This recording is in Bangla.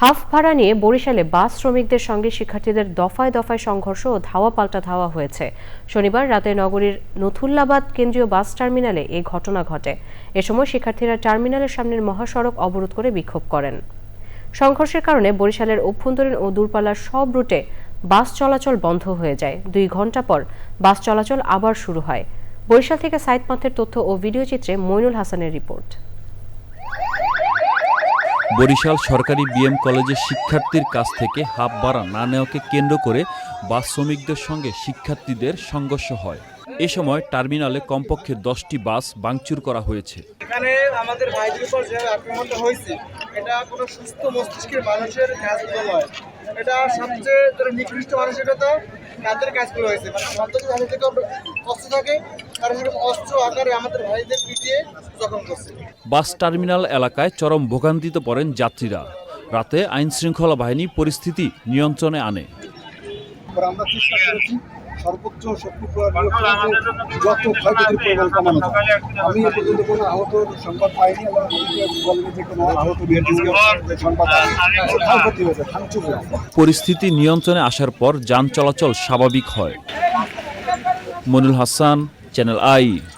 হাফ ভাড়া নিয়ে বরিশালে বাস শ্রমিকদের সঙ্গে শিক্ষার্থীদের দফায় দফায় সংঘর্ষ ও ধাওয়া পাল্টা ধাওয়া হয়েছে। শনিবার রাতে নগরীর নথুল্লাবাদ কেন্দ্রীয় বাস টার্মিনালে এই ঘটনা ঘটে। এ সময় শিক্ষার্থীরা টার্মিনালের সামনের মহাসড়ক অবরোধ করে বিক্ষোভ করেন। সংঘর্ষের কারণে বরিশালের অভ্যন্তরীণ ও দূরপাল্লার সব রুটে বাস চলাচল বন্ধ হয়ে যায়। দুই ঘণ্টা পর বাস চলাচল আবার শুরু হয়। বরিশাল থেকে সাইদ পান্থের তথ্য ও ভিডিও চিত্রে মইনুল হাসানের রিপোর্ট। বরিশাল সরকারি বিএম কলেজের শিক্ষার্থীর কাছ থেকে হাফ ভাড়া না নেওয়াকে কেন্দ্র করে বাস শ্রমিকদের সঙ্গে শিক্ষার্থীদের সংঘর্ষ হয়। এ সময় টার্মিনালে কমপক্ষে দশটি বাস ভাঙচুর করা হয়েছে। এখানে আমাদের ভাইদের উপর যে আক্রমণটা হয়েছে, এটা কোনো সুস্থ মস্তিষ্কের মানুষের কাজগুলো নয়। এটা সবচেয়ে নিকৃষ্ট মানসিকতা তাদের কাজগুলো হয়েছে। মানে সন্ত্রাসী থেকে অস্ত্র থাকে তারা সেরকম অস্ত্র আকারে আমাদের ভাইদের পিটিয়ে জখম করছে। বাস টার্মিনাল এলাকায় চরম ভোগান্তিতে পড়েন যাত্রীরা। রাতে আইন শৃঙ্খলা বাহিনী পরিস্থিতি নিয়ন্ত্রণে আনে। আমরা চেষ্টা করেছি সর্বোচ্চ শক্তি প্রয়োগ করে যত ক্ষয়ক্ষতির পরিমাণ কমানো যায় আমি এ পর্যন্ত কোনো আহত সংবাদ পাইনি এবং যে কোনো আহত সংবাদ ক্ষয়ক্ষতি হয়েছে ভাঙচুর পরিস্থিতি নিয়ন্ত্রণে আসার পর যান চলাচল স্বাভাবিক হয়। Monul Hasan Channel I.